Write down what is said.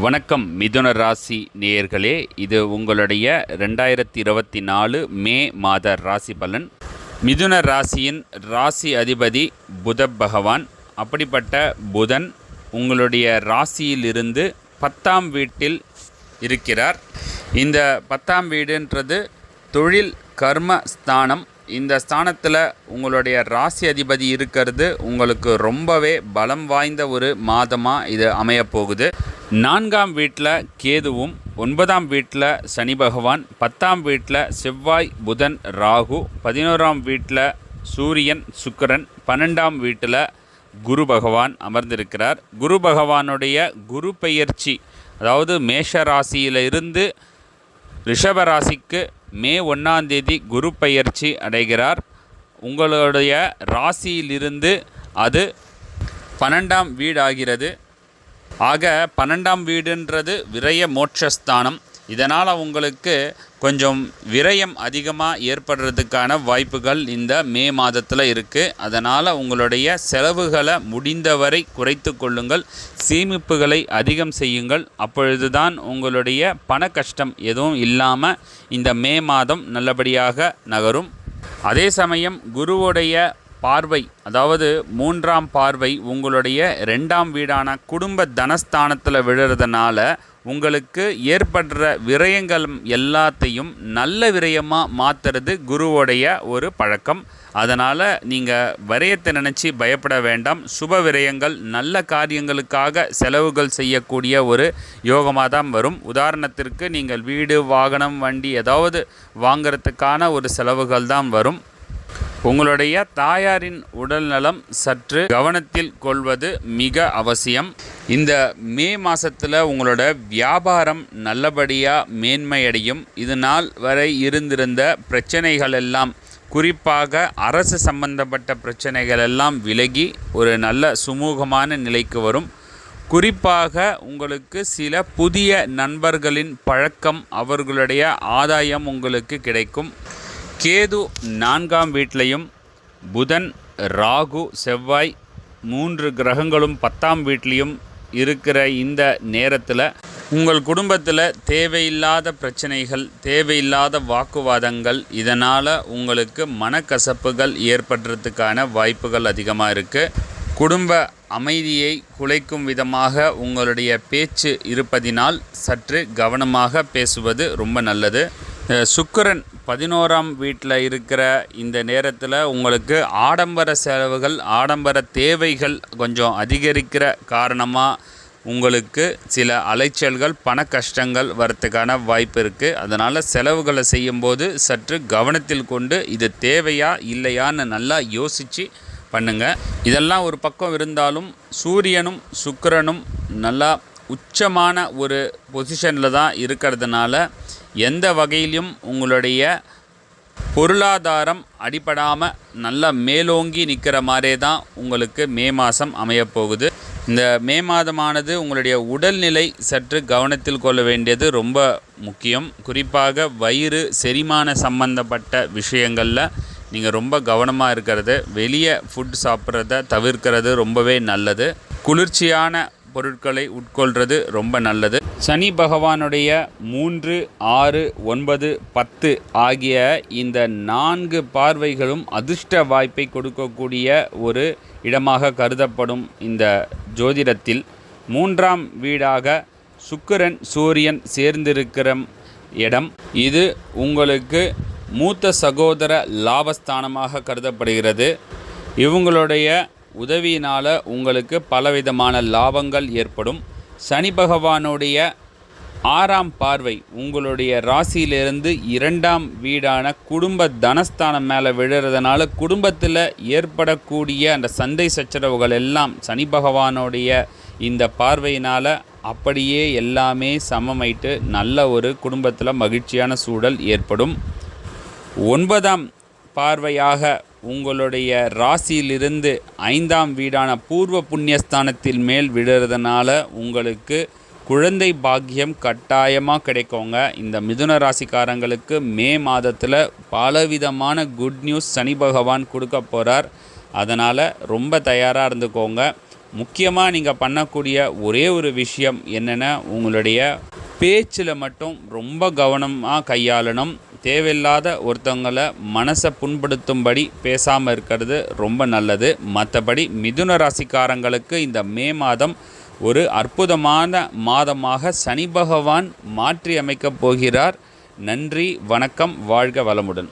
வணக்கம் மிதுன ராசி நேயர்களே. இது உங்களுடைய ரெண்டாயிரத்தி இருபத்தி நாலு மே மாத ராசி பலன். மிதுன ராசியின் ராசி அதிபதி புத பகவான். அப்படிப்பட்ட புதன் உங்களுடைய ராசியிலிருந்து பத்தாம் வீட்டில் இருக்கிறார். இந்த பத்தாம் வீடுன்றது தொழில் கர்ம ஸ்தானம் இந்த ஸ்தானத்தில் உங்களுடைய ராசி அதிபதி இருக்கிறது. உங்களுக்கு ரொம்பவே பலம் வாய்ந்த ஒரு மாதமாக இது அமையப்போகுது. நான்காம் வீட்டில் கேதுவும் ஒன்பதாம் வீட்டில் சனி பகவான் பத்தாம் வீட்டில் செவ்வாய் புதன் ராகு பதினோராம் வீட்டில் சூரியன் சுக்கிரன் பன்னெண்டாம் வீட்டில் குரு பகவான் அமர்ந்திருக்கிறார். குரு பகவானுடைய குரு பெயர்ச்சி அதாவது மேஷ ராசியிலிருந்து ரிஷப ராசிக்கு மே ஒன்றாம் தேதி குரு பயிற்சி அடைகிறார். உங்களுடைய ராசியிலிருந்து அது பன்னெண்டாம் வீடாகிறது. ஆக பன்னெண்டாம் வீடுன்றது விரய மோட்சஸ்தானம். இதனால் உங்களுக்கு கொஞ்சம் விரயம் அதிகமாக ஏற்படுறதுக்கான வாய்ப்புகள் இந்த மே மாதத்தில் இருக்குது அதனால் உங்களுடைய செலவுகளை முடிந்தவரை குறைத்து கொள்ளுங்கள். சேமிப்புகளை அதிகம் செய்யுங்கள். அப்பொழுதுதான் உங்களுடைய பண கஷ்டம் எதுவும் இல்லாமல் இந்த மே மாதம் நல்லபடியாக நகரும். அதே சமயம் குருவுடைய பார்வை அதாவது மூன்றாம் பார்வை உங்களுடைய ரெண்டாம் வீடான குடும்ப தனஸ்தானத்தில் விழுறதுனால உங்களுக்கு ஏற்படுற விரயங்கள் எல்லாத்தையும் நல்ல விரயமாக மாற்றுறது குருவோடைய ஒரு பழக்கம். அதனால் நீங்கள் விரயத்தை நினச்சி பயப்பட வேண்டாம். சுப விரயங்கள் நல்ல காரியங்களுக்காக செலவுகள் செய்யக்கூடிய ஒரு யோகமாக தான் வரும். உதாரணத்திற்கு நீங்கள் வீடு வாகனம் வண்டி ஏதாவது வாங்கிறதுக்கான ஒரு செலவுகள் தான் வரும். உங்களுடைய தாயாரின் உடல்நலம் சற்று கவனத்தில் கொள்வது மிக அவசியம். இந்த மே மாதத்தில் உங்களோட வியாபாரம் நல்லபடியாக மேன்மையடையும். இது நாள் வரை இருந்திருந்த பிரச்சனைகள் எல்லாம் குறிப்பாக அரசு சம்பந்தப்பட்ட பிரச்சனைகள் எல்லாம் விலகி ஒரு நல்ல சுமூகமான நிலைக்கு வரும். குறிப்பாக உங்களுக்கு சில புதிய நண்பர்களின் பழக்கம் அவர்களுடைய ஆதாயம் உங்களுக்கு கிடைக்கும். கேது நான்காம் வீட்டிலையும் புதன் ராகு செவ்வாய் மூன்று கிரகங்களும் பத்தாம் வீட்லேயும் இருக்கிற இந்த நேரத்தில் உங்கள் குடும்பத்தில் தேவையில்லாத பிரச்சனைகள் தேவையில்லாத வாக்குவாதங்கள் இதனால் உங்களுக்கு மனக்கசப்புகள் ஏற்படுறதுக்கான வாய்ப்புகள் அதிகமாக இருக்குது குடும்ப அமைதியை குலைக்கும் விதமாக உங்களுடைய பேச்சு இருப்பதினால் சற்று கவனமாக பேசுவது ரொம்ப நல்லது. சுக்கிரன் பதினோராம் வீட்டில் இருக்கிற இந்த நேரத்தில் உங்களுக்கு ஆடம்பர செலவுகள் ஆடம்பர தேவைகள் கொஞ்சம் அதிகரிக்கிற காரணமாக உங்களுக்கு சில அலைச்சல்கள் பண கஷ்டங்கள் வரத்துக்கான வாய்ப்பு இருக்குது அதனால் செலவுகளை செய்யும்போது சற்று கவனத்தில் கொண்டு இது தேவையா இல்லையான்னு நல்லா யோசித்து பண்ணுங்கள் இதெல்லாம் ஒரு பக்கம் இருந்தாலும் சூரியனும் சுக்கிரனும் நல்லா உச்சமான ஒரு பொசிஷனில் தான் இருக்கிறதுனால எந்த வகையிலும் உங்களுடைய பொருளாதாரம் அடிபடாமல் நல்லா மேலோங்கி நிற்கிற மாதிரியே தான் உங்களுக்கு மே மாதம் அமையப்போகுது இந்த மே மாதமானது உங்களுடைய உடல்நிலை சற்று கவனத்தில் கொள்ள வேண்டியது ரொம்ப முக்கியம். குறிப்பாக வயிறு செரிமான சம்பந்தப்பட்ட விஷயங்களில் நீங்கள் ரொம்ப கவனமாக இருக்கிறது. வெளியே ஃபுட் சாப்பிட்றத தவிர்க்கிறது ரொம்பவே நல்லது. குளிர்ச்சியான பொருட்களை உட்கொள்வது ரொம்ப நல்லது. சனி பகவானுடைய மூன்று ஆறு ஒன்பது பத்து ஆகிய இந்த நான்கு பார்வைகளும் அதிர்ஷ்ட வாய்ப்பை கொடுக்கக்கூடிய ஒரு இடமாக கருதப்படும் இந்த ஜோதிடத்தில். மூன்றாம் வீடாக சுக்கிரன் சூரியன் சேர்ந்திருக்கிற இடம். இது உங்களுக்கு மூத்த சகோதர லாபஸ்தானமாக கருதப்படுகிறது. இவங்களுடைய உதவியினால் உங்களுக்கு பலவிதமான லாபங்கள் ஏற்படும். சனி பகவானுடைய ஆறாம் பார்வை உங்களுடைய ராசியிலிருந்து இரண்டாம் வீடான குடும்ப தனஸ்தானம் மேலே விழுறதுனால குடும்பத்தில் ஏற்படக்கூடிய அந்த சந்தை சச்சரவுகள் எல்லாம் சனி பகவானுடைய இந்த பார்வையினால் அப்படியே எல்லாமே சமமைட்டு நல்ல ஒரு குடும்பத்தில் மகிழ்ச்சியான சூழல் ஏற்படும். ஒன்பதாம் பார்வையாக உங்களுடைய ராசியிலிருந்து ஐந்தாம் வீடான பூர்வ புண்ணியஸ்தானத்தில் மேல் விடுறதுனால உங்களுக்கு குழந்தை பாக்கியம் கட்டாயமாக கிடைக்குங்க. இந்த மிதுன ராசிக்காரங்களுக்கு மே மாதத்தில் பலவிதமான குட் நியூஸ் சனி பகவான் கொடுக்க போகிறார் அதனால் ரொம்ப தயாராக இருந்துக்கோங்க. முக்கியமாக நீங்கள் பண்ணக்கூடிய ஒரே ஒரு விஷயம் என்னென்னா உங்களுடைய பேச்சில் மட்டும் ரொம்ப கவனமாக கையாளணும். தேவையில்லாத ஒருத்தவங்களை மனசை புண்படுத்தும்படி பேசாமல் இருக்கிறது ரொம்ப நல்லது. மற்றபடி மிதுன ராசிக்காரங்களுக்கு இந்த மே மாதம் ஒரு அற்புதமான மாதமாக சனி பகவான் மாற்றி அமைக்கப் போகிறார். நன்றி வணக்கம் வாழ்க வளமுடன்.